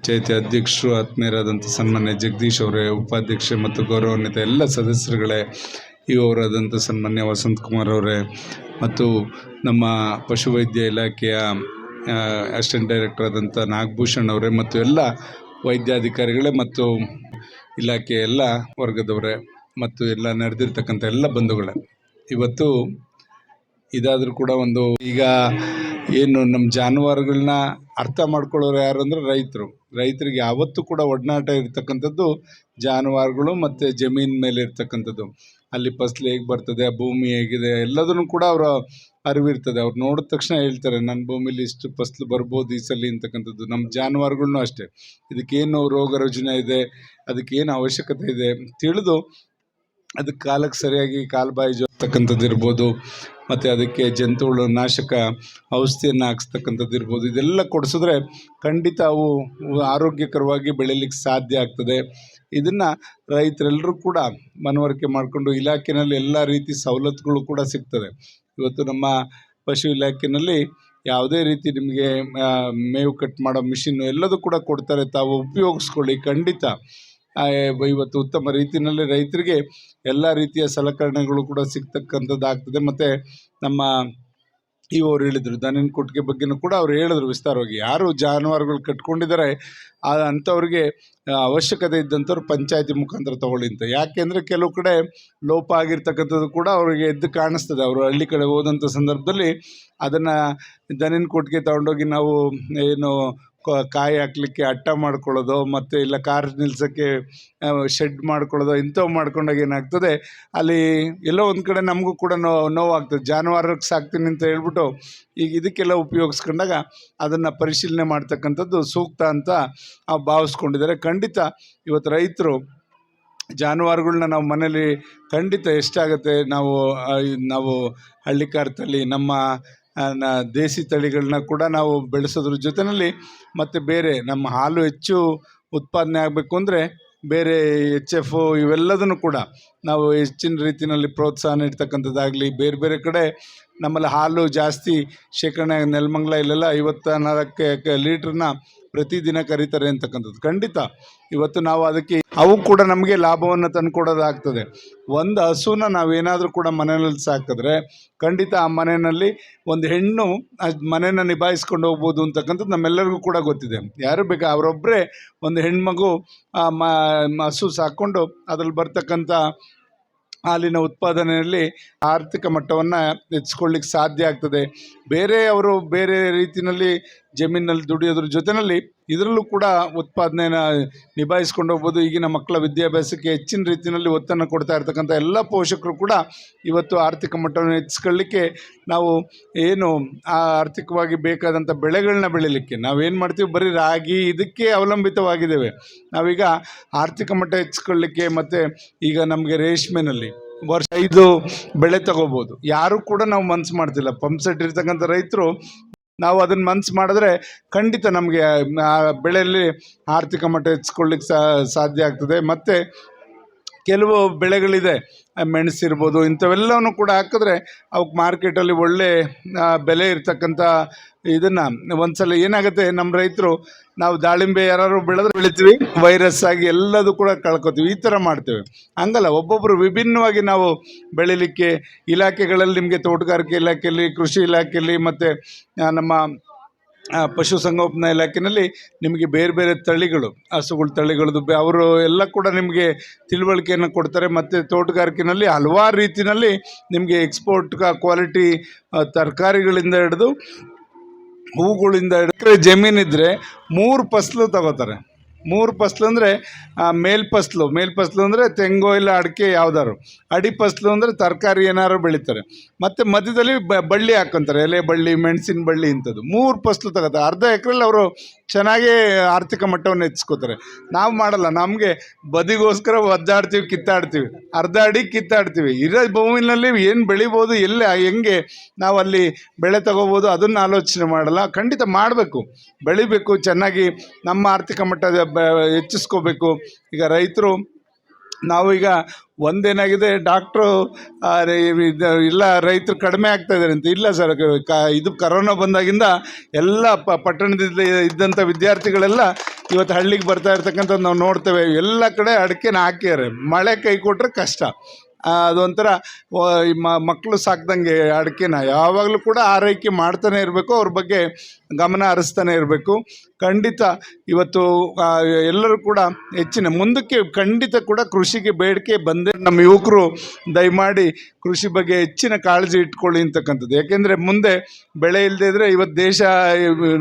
ಪಂಚಾಯತಿ ಅಧ್ಯಕ್ಷರು, ಆತ್ಮೀಯರಾದಂಥ ಸನ್ಮಾನ್ಯ ಜಗದೀಶ್ ಅವರೇ, ಉಪಾಧ್ಯಕ್ಷೆ ಮತ್ತು ಗೌರವಾನ್ವಿತ ಎಲ್ಲ ಸದಸ್ಯರುಗಳೇ ಇವರಾದಂಥ ಸನ್ಮಾನ್ಯ ವಸಂತ್ ಕುಮಾರ್ ಅವರೇ ಮತ್ತು ನಮ್ಮ ಪಶುವೈದ್ಯ ಇಲಾಖೆಯ ಅಸಿಸ್ಟೆಂಟ್ ಡೈರೆಕ್ಟರ್ ಆದಂಥ ನಾಗಭೂಷಣ್ ಅವರೇ ಮತ್ತು ಎಲ್ಲ ವೈದ್ಯಾಧಿಕಾರಿಗಳೇ ಮತ್ತು ಇಲಾಖೆಯ ಎಲ್ಲ ವರ್ಗದವರೇ ಮತ್ತು ಎಲ್ಲ ನಡೆದಿರ್ತಕ್ಕಂಥ ಎಲ್ಲ ಬಂಧುಗಳೇ. ಇವತ್ತು ಇದಾದರೂ ಕೂಡ ಒಂದು ಈಗ ಏನು ನಮ್ಮ ಜಾನುವಾರುಗಳನ್ನ ಅರ್ಥ ಮಾಡ್ಕೊಳ್ಳೋರು ಯಾರು ಅಂದರೆ ರೈತರು. ರೈತರಿಗೆ ಯಾವತ್ತೂ ಕೂಡ ಒಡನಾಟ ಇರ್ತಕ್ಕಂಥದ್ದು ಜಾನುವಾರುಗಳು ಮತ್ತು ಜಮೀನು ಮೇಲೆ ಇರ್ತಕ್ಕಂಥದ್ದು. ಅಲ್ಲಿ ಫಸ್ಲು ಹೇಗೆ ಬರ್ತದೆ, ಭೂಮಿ ಹೇಗಿದೆ, ಎಲ್ಲದನ್ನು ಕೂಡ ಅವರ ಅರಿವಿರ್ತದೆ ಅವ್ರು ನೋಡಿದ ತಕ್ಷಣ ಹೇಳ್ತಾರೆ, ನನ್ನ ಭೂಮಿಲಿ ಇಷ್ಟು ಫಸ್ಲು ಬರ್ಬೋದು ಈ ಸಲ ಅಂತಕ್ಕಂಥದ್ದು. ನಮ್ಮ ಜಾನುವಾರುಗಳ್ನೂ ಅಷ್ಟೇ. ಇದಕ್ಕೇನು ರೋಗ ರುಜಿನ ಇದೆ, ಅದಕ್ಕೇನು ಅವಶ್ಯಕತೆ ಇದೆ ತಿಳಿದು ಅದಕ್ಕೆ ಕಾಲಕ್ಕೆ ಸರಿಯಾಗಿ ಕಾಲುಬಾಯಿ ಜೋರ್ತಕ್ಕಂಥದ್ದು ಇರ್ಬೋದು, ಮತ್ತು ಅದಕ್ಕೆ ಜಂತುಹುಳು ನಾಶಕ ಔಷಧಿಯನ್ನು ಹಾಕ್ಸ್ತಕ್ಕಂಥದ್ದು ಇರ್ಬೋದು, ಇದೆಲ್ಲ ಕೊಡಿಸಿದ್ರೆ ಖಂಡಿತ ಅವು ಆರೋಗ್ಯಕರವಾಗಿ ಬೆಳೀಲಿಕ್ಕೆ ಸಾಧ್ಯ ಆಗ್ತದೆ. ಇದನ್ನು ರೈತರೆಲ್ಲರೂ ಕೂಡ ಮನವರಿಕೆ ಮಾಡಿಕೊಂಡು ಇಲಾಖೆಯಲ್ಲಿ ಎಲ್ಲ ರೀತಿ ಸವಲತ್ತುಗಳು ಕೂಡ ಸಿಗ್ತದೆ. ಇವತ್ತು ನಮ್ಮ ಪಶು ಇಲಾಖೆಯಲ್ಲಿ ಯಾವುದೇ ರೀತಿ ನಿಮಗೆ ಮೇವು ಕಟ್ ಮಾಡೋ ಮಿಷಿನ್ನು ಎಲ್ಲದೂ ಕೂಡ ಕೊಡ್ತಾರೆ, ತಾವು ಉಪಯೋಗಿಸ್ಕೊಳ್ಳಿ ಖಂಡಿತ. ಇವತ್ತು ಉತ್ತಮ ರೀತಿಯಲ್ಲಿ ರೈತರಿಗೆ ಎಲ್ಲ ರೀತಿಯ ಸಲಕರಣೆಗಳು ಕೂಡ ಸಿಗ್ತಕ್ಕಂಥದ್ದಾಗ್ತದೆ. ಮತ್ತು ನಮ್ಮ ಇವು ಅವ್ರು ಹೇಳಿದರು ದನಿನ ಕೊಟ್ಟಿಗೆ ಬಗ್ಗೆನೂ ಕೂಡ ಅವ್ರು ಹೇಳಿದ್ರು ವಿಸ್ತಾರವಾಗಿ. ಯಾರು ಜಾನುವಾರುಗಳು ಕಟ್ಕೊಂಡಿದ್ದಾರೆ ಅಂಥವ್ರಿಗೆ ಅವಶ್ಯಕತೆ ಇದ್ದಂಥವ್ರು ಪಂಚಾಯತಿ ಮುಖಾಂತರ ತಗೊಳ್ಳಿ ಅಂತ. ಯಾಕೆಂದರೆ ಕೆಲವು ಕಡೆ ಲೋಪ ಆಗಿರ್ತಕ್ಕಂಥದ್ದು ಕೂಡ ಅವರಿಗೆ ಎದ್ದು ಕಾಣಿಸ್ತದೆ. ಅವರು ಹಳ್ಳಿ ಕಡೆ ಹೋದಂಥ ಸಂದರ್ಭದಲ್ಲಿ ಅದನ್ನು ದನಿನ ಕೊಟ್ಟಿಗೆ ತಗೊಂಡೋಗಿ ನಾವು ಏನು ಕಾಯಿ ಹಾಕ್ಲಿಕ್ಕೆ ಅಟ್ಟ ಮಾಡ್ಕೊಳ್ಳೋದು ಮತ್ತು ಇಲ್ಲ ಕಾರ್ ನಿಲ್ಸೋಕ್ಕೆ ಶೆಡ್ ಮಾಡ್ಕೊಳ್ಳೋದು ಇಂಥವು ಮಾಡ್ಕೊಂಡಾಗ ಏನಾಗ್ತದೆ, ಅಲ್ಲಿ ಎಲ್ಲೋ ಒಂದು ಕಡೆ ನಮಗೂ ಕೂಡ ನೋವು ನೋವಾಗ್ತದೆ. ಜಾನುವಾರಕ್ಕೆ ಸಾಕ್ತೀನಿ ಅಂತ ಹೇಳ್ಬಿಟ್ಟು ಈಗ ಇದಕ್ಕೆಲ್ಲ ಉಪಯೋಗಿಸ್ಕೊಂಡಾಗ ಅದನ್ನು ಪರಿಶೀಲನೆ ಮಾಡ್ತಕ್ಕಂಥದ್ದು ಸೂಕ್ತ ಅಂತ ಭಾವಿಸ್ಕೊಂಡಿದ್ದಾರೆ. ಖಂಡಿತ ಇವತ್ತು ರೈತರು ಜಾನುವಾರುಗಳನ್ನ ನಾವು ಮನೇಲಿ ಖಂಡಿತ ಎಷ್ಟಾಗುತ್ತೆ, ನಾವು ನಾವು ಹಳ್ಳಿಕಾರ್ತಲ್ಲಿ ನಮ್ಮ ದೇಸಿ ತಳಿಗಳನ್ನ ಕೂಡ ನಾವು ಬೆಳೆಸೋದ್ರ ಜೊತೆಯಲ್ಲಿ ಮತ್ತು ಬೇರೆ ನಮ್ಮ ಹಾಲು ಹೆಚ್ಚು ಉತ್ಪಾದನೆ ಆಗಬೇಕು ಅಂದರೆ ಬೇರೆ ಎಚ್ ಎಫ್ ಇವೆಲ್ಲದನ್ನು ಕೂಡ ನಾವು ಹೆಚ್ಚಿನ ರೀತಿಯಲ್ಲಿ ಪ್ರೋತ್ಸಾಹ ನೀಡ್ತಕ್ಕಂಥದ್ದಾಗಲಿ, ಬೇರೆ ಬೇರೆ ಕಡೆ ನಮ್ಮಲ್ಲಿ ಹಾಲು ಜಾಸ್ತಿ ಶೇಖರಣೆ ನೆಲಮಂಗಲ ಇಲ್ಲೆಲ್ಲ ಐವತ್ತ ನಾಲ್ಕು ಲೀಟ್ರನ್ನ ಪ್ರತಿದಿನ ಕರೀತಾರೆ ಅಂತಕ್ಕಂಥದ್ದು. ಖಂಡಿತ, ಇವತ್ತು ನಾವು ಅದಕ್ಕೆ ಅವು ಕೂಡ ನಮಗೆ ಲಾಭವನ್ನು ತಂದುಕೊಡೋದಾಗ್ತದೆ. ಒಂದು ಹಸುನ ನಾವೇನಾದರೂ ಕೂಡ ಮನೆಯಲ್ಲಿ ಸಾಕಿದ್ರೆ ಖಂಡಿತ ಆ ಮನೆಯಲ್ಲಿ ಒಂದು ಹೆಣ್ಣು ಮನೆಯನ್ನು ನಿಭಾಯಿಸ್ಕೊಂಡು ಹೋಗ್ಬೋದು ಅಂತಕ್ಕಂಥದ್ದು ನಮ್ಮೆಲ್ಲರಿಗೂ ಕೂಡ ಗೊತ್ತಿದೆ. ಯಾರು ಬೇಕಾ ಅವರೊಬ್ಬರೇ ಒಂದು ಹೆಣ್ಮಗು ಹಸು ಸಾಕ್ಕೊಂಡು ಅದ್ರಲ್ಲಿ ಬರ್ತಕ್ಕಂಥ ಹಾಲಿನ ಉತ್ಪಾದನೆಯಲ್ಲಿ ಆರ್ಥಿಕ ಮಟ್ಟವನ್ನು ಹೆಚ್ಚಿಸ್ಕೊಳ್ಳಿಕ್ಕೆ ಸಾಧ್ಯ ಆಗ್ತದೆ. ಬೇರೆ ಅವರು ಬೇರೆ ರೀತಿಯಲ್ಲಿ ಜಮೀನಲ್ಲಿ ದುಡಿಯೋದ್ರ ಜೊತೆಯಲ್ಲಿ ಇದರಲ್ಲೂ ಕೂಡ ಉತ್ಪಾದನೆನ ನಿಭಾಯಿಸ್ಕೊಂಡು ಹೋಗ್ಬೋದು. ಈಗಿನ ಮಕ್ಕಳ ವಿದ್ಯಾಭ್ಯಾಸಕ್ಕೆ ಹೆಚ್ಚಿನ ರೀತಿಯಲ್ಲಿ ಒತ್ತನ್ನು ಕೊಡ್ತಾ ಇರ್ತಕ್ಕಂಥ ಎಲ್ಲ ಪೋಷಕರು ಕೂಡ ಇವತ್ತು ಆರ್ಥಿಕ ಮಟ್ಟವನ್ನು ಹೆಚ್ಚಿಸ್ಕೊಳ್ಳಿಕ್ಕೆ ನಾವು ಏನು ಆ ಆರ್ಥಿಕವಾಗಿ ಬೇಕಾದಂಥ ಬೆಳೆಗಳನ್ನ ಬೆಳೀಲಿಕ್ಕೆ ನಾವೇನು ಮಾಡ್ತೀವಿ? ಬರೀ ರಾಗಿ ಇದಕ್ಕೆ ಅವಲಂಬಿತವಾಗಿದ್ದೇವೆ. ನಾವೀಗ ಆರ್ಥಿಕ ಮಟ್ಟ ಹೆಚ್ಚಿಸ್ಕೊಳ್ಳಿಕ್ಕೆ ಮತ್ತು ಈಗ ನಮಗೆ ರೇಷ್ಮೆನಲ್ಲಿ ವರ್ಷ ಐದು ಬೆಳೆ ತಗೋಬೋದು. ಯಾರು ಕೂಡ ನಾವು ಮನಸ್ಸು ಮಾಡ್ತಿಲ್ಲ. ಪಂಪ್ ಸೆಟ್ ಇರ್ತಕ್ಕಂಥ ರೈತರು ನಾವು ಅದನ್ನು ಮನ್ಸು ಮಾಡಿದ್ರೆ ಖಂಡಿತ ನಮಗೆ, ಆ, ಬೆಳೆಯಲ್ಲಿ ಆರ್ಥಿಕ ಮಟ್ಟ ಹೆಚ್ಚಿಸ್ಕೊಳ್ಳಿಕ್ಕೆ ಸಾಧ್ಯ ಆಗ್ತದೆ. ಮತ್ತು ಕೆಲವು ಬೆಳೆಗಳಿದೆ. ಮೆಣಸಿರ್ಬೋದು ಇಂಥವೆಲ್ಲವನ್ನು ಕೂಡ ಹಾಕಿದ್ರೆ ಅವಕ್ಕೆ ಮಾರ್ಕೆಟಲ್ಲಿ ಒಳ್ಳೆ ಬೆಲೆ ಇರ್ತಕ್ಕಂಥ ಇದನ್ನು ಒಂದ್ಸಲ ಏನಾಗುತ್ತೆ ನಮ್ಮ ರೈತರು ನಾವು ದಾಳಿಂಬೆ ಯಾರು ಬೆಳೆದ್ರೆ ಬೆಳಿತೀವಿ ವೈರಸ್ ಆಗಿ ಎಲ್ಲದೂ ಕೂಡ ಕಳ್ಕೊತೀವಿ, ಈ ಥರ ಮಾಡ್ತೇವೆ. ಹಂಗಲ್ಲ ಒಬ್ಬೊಬ್ಬರು ವಿಭಿನ್ನವಾಗಿ ನಾವು ಬೆಳಿಲಿಕ್ಕೆ ಇಲಾಖೆಗಳಲ್ಲಿ ನಿಮಗೆ ತೋಟಗಾರಿಕೆ ಇಲಾಖೆಯಲ್ಲಿ, ಕೃಷಿ ಇಲಾಖೆಯಲ್ಲಿ ಮತ್ತು ನಮ್ಮ ಪಶುಸಂಗೋಪನಾ ಇಲಾಖೆಯಲ್ಲಿ ನಿಮಗೆ ಬೇರೆ ಬೇರೆ ತಳಿಗಳು, ಹಸುಗಳ ತಳಿಗಳದ್ದು ಬೆ- ಅವರು ಎಲ್ಲ ಕೂಡ ನಿಮಗೆ ತಿಳುವಳಿಕೆಯನ್ನು ಕೊಡ್ತಾರೆ ಮತ್ತು ತೋಟಗಾರಿಕೆಯಲ್ಲಿ ಹಲವಾರು ರೀತಿಯಲ್ಲಿ ನಿಮಗೆ ಎಕ್ಸ್ಪೋರ್ಟ್ ಕ್ವಾಲಿಟಿ ತರಕಾರಿಗಳಿಂದ ಹಿಡಿದು ಹೂಗಳಿಂದ ಹಿಡಿದ್ರೆ ಜಮೀನಿದ್ರೆ ಮೂರು ಫಸಲು ತಗೋತಾರೆ. ಮೂರು ಫಸ್ಲು ಅಂದರೆ ಮೇಲ್ ಫಸ್ಲು. ಮೇಲ್ ಫಸ್ಲು ಅಂದರೆ ತೆಂಗು ಇಲ್ಲ ಅಡಿಕೆ ಯಾವ್ದಾದ್ರು. ಅಡಿ ಫಸ್ಲು ಅಂದರೆ ತರಕಾರಿ ಏನಾದ್ರು ಬೆಳೀತಾರೆ. ಮತ್ತು ಮಧ್ಯದಲ್ಲಿ ಬಳ್ಳಿ ಹಾಕ್ಕೊಂತಾರೆ ಎಲೆ ಬಳ್ಳಿ, ಮೆಣಸಿನ ಬಳ್ಳಿ ಇಂಥದ್ದು. ಮೂರು ಫಸ್ಲು ತಗೋತಾರೆ. ಅರ್ಧ ಎಕ್ರೆಲ್ಲಿ ಅವರು ಚೆನ್ನಾಗೇ ಆರ್ಥಿಕ ಮಟ್ಟವನ್ನು ಹೆಚ್ಚಿಸ್ಕೋತಾರೆ. ನಾವು ಮಾಡಲ್ಲ, ನಮಗೆ ಬದಿಗೋಸ್ಕರ ಒದ್ದಾಡ್ತೀವಿ, ಕಿತ್ತಾಡ್ತೀವಿ. ಅರ್ಧ ಅಡಿ ಕಿತ್ತಾಡ್ತೀವಿ. ಇರೋ ಭೂಮಿನಲ್ಲಿ ಏನು ಬೆಳಿಬೋದು, ಎಲ್ಲಿ, ಹೆಂಗೆ ನಾವು ಅಲ್ಲಿ ಬೆಳೆ ತಗೋಬೋದು ಅದನ್ನು ಆಲೋಚನೆ ಮಾಡಲ್ಲ. ಖಂಡಿತ ಮಾಡಬೇಕು. ಬೆಳಿಬೇಕು, ಚೆನ್ನಾಗಿ ನಮ್ಮ ಆರ್ಥಿಕ ಮಟ್ಟ ಹೆಚ್ಚಿಸ್ಕೋಬೇಕು. ಈಗ ರೈತರು ನಾವೀಗ ಒಂದೇನಾಗಿದೆ ಡಾಕ್ಟ್ರು ಇಲ್ಲ, ರೈತರು ಕಡಿಮೆ ಆಗ್ತಾ ಇದ್ದಾರೆ ಅಂತ. ಇಲ್ಲ ಸರ್ ಇದು ಕರೋನಾ ಬಂದಾಗಿಂದ ಎಲ್ಲ ಪ ಪಟ್ಟಣದಿಂದ ಇದ್ದಂಥ ವಿದ್ಯಾರ್ಥಿಗಳೆಲ್ಲ ಇವತ್ತು ಹಳ್ಳಿಗೆ ಬರ್ತಾ ಇರ್ತಕ್ಕಂಥದ್ದು ನಾವು ನೋಡ್ತೇವೆ. ಎಲ್ಲ ಕಡೆ ಅಡಿಕೆನ ಹಾಕ್ಯಾರೆ. ಮಳೆ ಕೈ ಕೊಟ್ಟರೆ ಕಷ್ಟ. ಅದೊಂಥರ ಮಕ್ಕಳು ಸಾಕ್ದಂಗೆ ಅಡಿಕೆನ ಯಾವಾಗಲೂ ಕೂಡ ಆರೈಕೆ ಮಾಡ್ತಾನೆ ಇರಬೇಕು, ಅವ್ರ ಬಗ್ಗೆ ಗಮನ ಹರಿಸ್ತಾನೆ ಇರಬೇಕು. ಖಂಡಿತ ಇವತ್ತು ಎಲ್ಲರೂ ಕೂಡ ಹೆಚ್ಚಿನ, ಮುಂದಕ್ಕೆ ಖಂಡಿತ ಕೂಡ ಕೃಷಿಗೆ ಬೇಡಿಕೆ ಬಂದೇ ನಮ್ಮ ಯುವಕರು ದಯಮಾಡಿ ಕೃಷಿ ಬಗ್ಗೆ ಹೆಚ್ಚಿನ ಕಾಳಜಿ ಇಟ್ಕೊಳ್ಳಿ ಅಂತಕ್ಕಂಥದ್ದು. ಯಾಕೆಂದ್ರೆ ಮುಂದೆ ಬೆಳೆ ಇಲ್ಲದೆ ಇದ್ದರೆ ಇವತ್ತು ದೇಶ,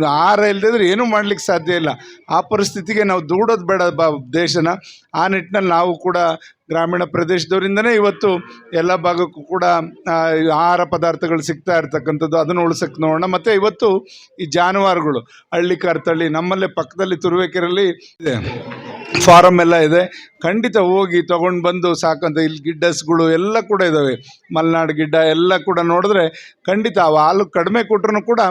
ಆಹಾರ ಇಲ್ಲದೆ ಇದ್ರೆ ಏನೂ ಮಾಡ್ಲಿಕ್ಕೆ ಸಾಧ್ಯ ಇಲ್ಲ. ಆ ಪರಿಸ್ಥಿತಿಗೆ ನಾವು ದೂಡೋದು ಬೇಡ ಬ, ದೇಶನ. ಆ ನಿಟ್ಟಿನಲ್ಲಿ ನಾವು ಕೂಡ ಗ್ರಾಮೀಣ ಪ್ರದೇಶದವರಿಂದನೇ ಇವತ್ತು ಎಲ್ಲ ಭಾಗಕ್ಕೂ ಕೂಡ ಆಹಾರ ಪದಾರ್ಥಗಳು ಸಿಗ್ತಾ ಇರ್ತಕ್ಕಂಥದ್ದು. ಅದನ್ನು ಉಳ್ಸಕ್ಕೆ ನೋಡೋಣ. ಮತ್ತು ಇವತ್ತು ಈ ಜಾನುವಾರುಗಳು ಹಳ್ಳಿ ಕರ್ತಳ್ಳಿ ನಮ್ಮಲ್ಲೇ ಪಕ್ಕದಲ್ಲಿ ತುರುವೇಕೆರೆಯಲ್ಲಿ ಇದೆ. ಫಾರಮ್ ಎಲ್ಲ ಇದೆ. ಖಂಡಿತ ಹೋಗಿ ತಗೊಂಡು ಬಂದು ಸಾಕಂತ ಇಲ್ಲಿ ಗಿಡ್ಡಸ್ಗಳು ಎಲ್ಲ ಕೂಡ ಇದ್ದಾವೆ ಮಲೆನಾಡು ಗಿಡ್ಡ ಎಲ್ಲ ಕೂಡ ನೋಡಿದ್ರೆ ಖಂಡಿತ ಅವು ಹಾಲು ಕಡಿಮೆ ಕೊಟ್ಟರು ಕೂಡ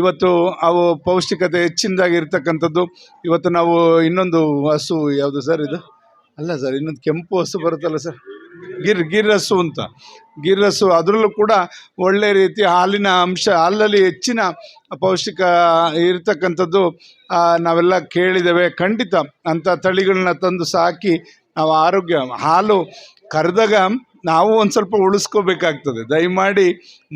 ಇವತ್ತು ಅವು ಪೌಷ್ಟಿಕತೆ ಹೆಚ್ಚಿನದಾಗಿ ಇರ್ತಕ್ಕಂಥದ್ದು. ಇವತ್ತು ನಾವು ಇನ್ನೊಂದು ಹಸು ಯಾವುದು ಸರ್ ಇದು? ಅಲ್ಲ ಸರ್, ಇನ್ನೊಂದು ಕೆಂಪು ಹಸು ಬರುತ್ತಲ್ಲ ಸರ್. ಗಿರ್ ಗಿರ್ ಹಸು ಅಂತ. ಗಿರ್ ಹಸು ಅದರಲ್ಲೂ ಕೂಡ ಒಳ್ಳೆ ರೀತಿ ಹಾಲಿನ ಅಂಶ, ಹಾಲಲ್ಲಿ ಹೆಚ್ಚಿನ ಪೌಷ್ಟಿಕ ಇರತಕ್ಕಂಥದ್ದು ನಾವೆಲ್ಲ ಕೇಳಿದ್ದೇವೆ. ಖಂಡಿತ ಅಂಥ ತಳಿಗಳನ್ನ ತಂದು ಸಾಕಿ ನಾವು ಆರೋಗ್ಯ, ಹಾಲು ಕರೆದಾಗ ನಾವು ಒಂದು ಸ್ವಲ್ಪ ಉಳಿಸ್ಕೋಬೇಕಾಗ್ತದೆ. ದಯಮಾಡಿ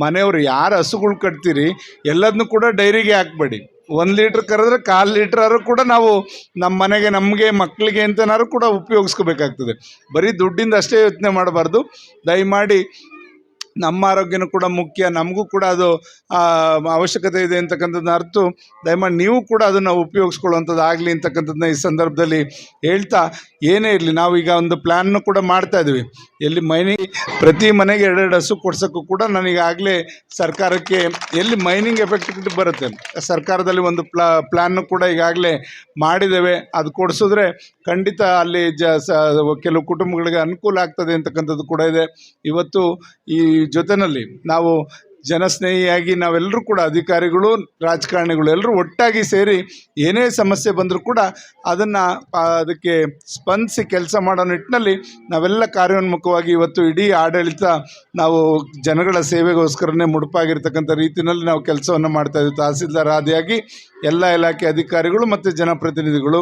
ಮನೆಯವರು ಯಾರು ಹಸುಗಳು ಕಟ್ತೀರಿ ಎಲ್ಲದನ್ನೂ ಕೂಡ ಡೈರಿಗೆ ಹಾಕ್ಬೇಡಿ. ಒಂದು ಲೀಟ್ರ್ ಕರೆದ್ರೆ ಕಾಲು ಆದ್ರೂ ಕೂಡ ನಾವು ನಮ್ಮ ಮನೆಗೆ, ನಮಗೆ ಮಕ್ಕಳಿಗೆ ಅಂತನಾದ್ರು ಕೂಡ ಉಪಯೋಗಿಸ್ಕೋಬೇಕಾಗ್ತದೆ. ಬರೀ ದುಡ್ಡಿಂದ ಅಷ್ಟೇ ಯೋಚನೆ ಮಾಡಬಾರ್ದು. ದಯಮಾಡಿ ನಮ್ಮ ಆರೋಗ್ಯನೂ ಕೂಡ ಮುಖ್ಯ, ನಮಗೂ ಕೂಡ ಅದು ಅವಶ್ಯಕತೆ ಇದೆ ಅಂತಕ್ಕಂಥದ್ದನ್ನ ಅರ್ಥ ದಯಮಾಡಿ ನೀವು ಕೂಡ ಅದನ್ನು ಉಪಯೋಗಿಸ್ಕೊಳ್ಳುವಂಥದ್ದು ಆಗಲಿ ಅಂತಕ್ಕಂಥದ್ದನ್ನ ಈ ಸಂದರ್ಭದಲ್ಲಿ ಹೇಳ್ತಾ ಏನೇ ಇರಲಿ, ನಾವು ಈಗ ಒಂದು ಪ್ಲ್ಯಾನ್ನು ಕೂಡ ಮಾಡ್ತಾ ಇದ್ದೀವಿ. ಎಲ್ಲಿ ಮೈನಿಂಗ್ ಪ್ರತಿ ಮನೆಗೆ ಎರಡೆರಡು ಹಸು ಕೊಡ್ಸೋಕ್ಕೂ ಕೂಡ ನನಗಾಗಲೇ ಸರ್ಕಾರಕ್ಕೆ ಎಲ್ಲಿ ಮೈನಿಂಗ್ ಎಫೆಕ್ಟಿವಿಟಿ ಬರುತ್ತೆ. ಸರ್ಕಾರದಲ್ಲಿ ಒಂದು ಪ್ಲಾ ಪ್ಲ್ಯಾನ್ನು ಕೂಡ ಈಗಾಗಲೇ ಮಾಡಿದ್ದೇವೆ. ಅದು ಕೊಡಿಸಿದ್ರೆ ಖಂಡಿತ ಅಲ್ಲಿ ಜ ಕೆಲವು ಕುಟುಂಬಗಳಿಗೆ ಅನುಕೂಲ ಆಗ್ತದೆ ಅಂತಕ್ಕಂಥದ್ದು ಕೂಡ ಇದೆ. ಇವತ್ತು ಈ ಜೊತೆಯಲ್ಲಿ ನಾವು ಜನಸ್ನೇಹಿಯಾಗಿ ನಾವೆಲ್ಲರೂ ಕೂಡ ಅಧಿಕಾರಿಗಳು, ರಾಜಕಾರಣಿಗಳು ಎಲ್ಲರೂ ಒಟ್ಟಾಗಿ ಸೇರಿ ಏನೇ ಸಮಸ್ಯೆ ಬಂದರೂ ಕೂಡ ಅದನ್ನು ಅದಕ್ಕೆ ಸ್ಪಂದಿಸಿ ಕೆಲಸ ಮಾಡೋ ನಿಟ್ಟಿನಲ್ಲಿ ನಾವೆಲ್ಲ ಕಾರ್ಯೋನ್ಮುಖವಾಗಿ ಇವತ್ತು ಇಡೀ ಆಡಳಿತ ನಾವು ಜನಗಳ ಸೇವೆಗೋಸ್ಕರನೇ ಮುಡುಪಾಗಿರ್ತಕ್ಕಂಥ ರೀತಿಯಲ್ಲಿ ನಾವು ಕೆಲಸವನ್ನು ಮಾಡ್ತಾ ಇದ್ದೀವಿ. ತಹಸೀಲ್ದಾರ್ ಆದಿಯಾಗಿ ಎಲ್ಲ ಇಲಾಖೆ ಅಧಿಕಾರಿಗಳು ಮತ್ತು ಜನಪ್ರತಿನಿಧಿಗಳು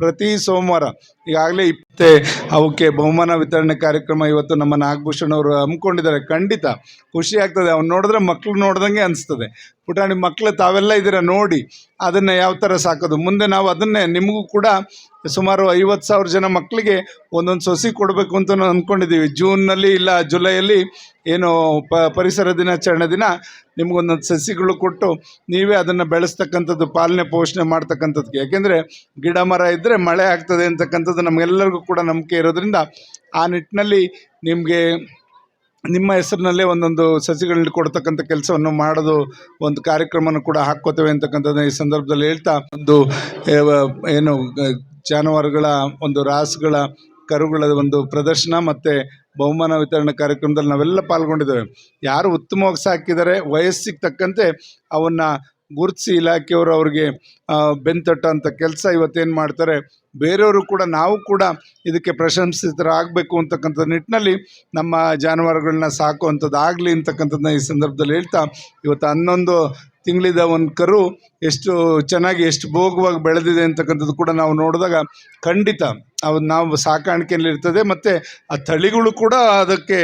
ಪ್ರತಿ ಸೋಮವಾರ, ಈಗಾಗಲೇ ಇಪ್ಪತ್ತೆ ಅವಕ್ಕೆ ಬಹುಮಾನ ವಿತರಣೆ ಕಾರ್ಯಕ್ರಮ ಇವತ್ತು ನಮ್ಮ ನಾಗಭೂಷಣ್ ಅವರು ಹಮ್ಮಿಕೊಂಡಿದ್ದಾರೆ. ಖಂಡಿತ ಖುಷಿ ಆಗ್ತದೆ. ಅವ್ನು ನೋಡಿದ್ರೆ ಮಕ್ಕಳು ನೋಡ್ದಂಗೆ ಅನಿಸ್ತದೆ. ಪುಟಾಣಿ ಮಕ್ಕಳು ತಾವೆಲ್ಲ ಇದ್ದೀರ ನೋಡಿ, ಅದನ್ನು ಯಾವ ಥರ ಸಾಕೋದು? ಮುಂದೆ ನಾವು ಅದನ್ನೇ, ನಿಮಗೂ ಕೂಡ ಸುಮಾರು ಐವತ್ತು ಸಾವಿರ ಜನ ಮಕ್ಕಳಿಗೆ ಒಂದೊಂದು ಸೊಸಿ ಕೊಡಬೇಕು ಅಂತ ನಾವು ಅಂದ್ಕೊಂಡಿದ್ದೀವಿ ಜೂನ್ನಲ್ಲಿ ಇಲ್ಲ, ಜುಲೈಯಲ್ಲಿ ಏನು ಪ, ಪರಿಸರ ದಿನಾಚರಣೆ ದಿನ ನಿಮಗೊಂದೊಂದು ಸಸಿಗಳು ಕೊಟ್ಟು ನೀವೇ ಅದನ್ನು ಬೆಳೆಸ್ತಕ್ಕಂಥದ್ದು, ಪಾಲನೆ ಪೋಷಣೆ ಮಾಡ್ತಕ್ಕಂಥದ್ದಕ್ಕೆ ಯಾಕೆಂದರೆ ಗಿಡ ಮರ ಇದ್ದರೆ ಮಳೆ ಆಗ್ತದೆ ಅಂತಕ್ಕಂಥದ್ದು ನಮಗೆಲ್ಲರಿಗೂ ಕೂಡ ನಂಬಿಕೆ ಇರೋದ್ರಿಂದ ಆ ನಿಟ್ಟಿನಲ್ಲಿ ನಿಮಗೆ ನಿಮ್ಮ ಹೆಸರಿನಲ್ಲೇ ಒಂದೊಂದು ಸಸಿಗಳನ್ನ ಕೊಡ್ತಕ್ಕಂಥ ಕೆಲಸವನ್ನು ಮಾಡೋದು, ಒಂದು ಕಾರ್ಯಕ್ರಮವನ್ನು ಕೂಡ ಹಾಕ್ಕೋತೇವೆ ಅಂತಕ್ಕಂಥದ್ದು ಈ ಸಂದರ್ಭದಲ್ಲಿ ಹೇಳ್ತಾ, ಒಂದು ಏನು ಜಾನುವಾರುಗಳ, ಒಂದು ರಾಸುಗಳ ಕರುಗಳ ಒಂದು ಪ್ರದರ್ಶನ ಮತ್ತು ಬಹುಮಾನ ವಿತರಣೆ ಕಾರ್ಯಕ್ರಮದಲ್ಲಿ ನಾವೆಲ್ಲ ಪಾಲ್ಗೊಂಡಿದ್ದೇವೆ. ಯಾರು ಉತ್ತಮವಾಗಿ ಸಾಕಿದ್ದಾರೆ ವಯಸ್ಸಿಗೆ ತಕ್ಕಂತೆ ಅವನ್ನು ಗುರುತಿಸಿ ಇಲಾಖೆಯವರು ಅವ್ರಿಗೆ ಬೆನ್ತಟ್ಟೋಂಥ ಕೆಲಸ ಇವತ್ತೇನು ಮಾಡ್ತಾರೆ, ಬೇರೆಯವರು ಕೂಡ ನಾವು ಕೂಡ ಇದಕ್ಕೆ ಪ್ರಶಂಸಿತರಾಗಬೇಕು ಅಂತಕ್ಕಂಥ ನಿಟ್ಟಿನಲ್ಲಿ ನಮ್ಮ ಜಾನುವಾರುಗಳನ್ನ ಸಾಕುವಂಥದ್ದು ಆಗಲಿ ಅಂತಕ್ಕಂಥದ್ದನ್ನ ಈ ಸಂದರ್ಭದಲ್ಲಿ ಹೇಳ್ತಾ, ಇವತ್ತು ಹನ್ನೊಂದು ತಿಂಗಳಿದ ಒಂದು ಕರು ಎಷ್ಟು ಚೆನ್ನಾಗಿ, ಎಷ್ಟು ಭೋಗವಾಗಿ ಬೆಳೆದಿದೆ ಅಂತಕ್ಕಂಥದ್ದು ಕೂಡ ನಾವು ನೋಡಿದಾಗ ಖಂಡಿತ ಅವು ನಾವು ಸಾಕಾಣಿಕೆಯಲ್ಲಿ ಇರ್ತದೆ ಮತ್ತು ಆ ತಳಿಗಳು ಕೂಡ ಅದಕ್ಕೆ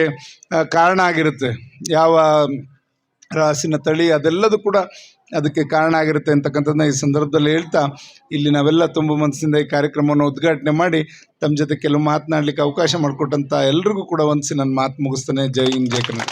ಕಾರಣ ಆಗಿರುತ್ತೆ. ಯಾವ ರಾಸಿನ ತಳಿ ಅದೆಲ್ಲದೂ ಕೂಡ ಅದಕ್ಕೆ ಕಾರಣ ಆಗಿರುತ್ತೆ ಅಂತಕ್ಕಂಥದ್ದನ್ನ ಈ ಸಂದರ್ಭದಲ್ಲಿ ಹೇಳ್ತಾ, ಇಲ್ಲಿ ನಾವೆಲ್ಲ ತುಂಬ ಮನಸ್ಸಿಂದ ಈ ಕಾರ್ಯಕ್ರಮವನ್ನು ಉದ್ಘಾಟನೆ ಮಾಡಿ ತಮ್ಮ ಜೊತೆ ಕೆಲವು ಮಾತನಾಡಲಿಕ್ಕೆ ಅವಕಾಶ ಮಾಡಿಕೊಟ್ಟಂಥ ಎಲ್ರಿಗೂ ಕೂಡ ಒಂದ್ಸಿ ನನ್ನ ಮಾತು ಮುಗಿಸ್ತೇನೆ. ಜೈ ಹಿಂದ್, ಜೈ ಕನ್ನಡ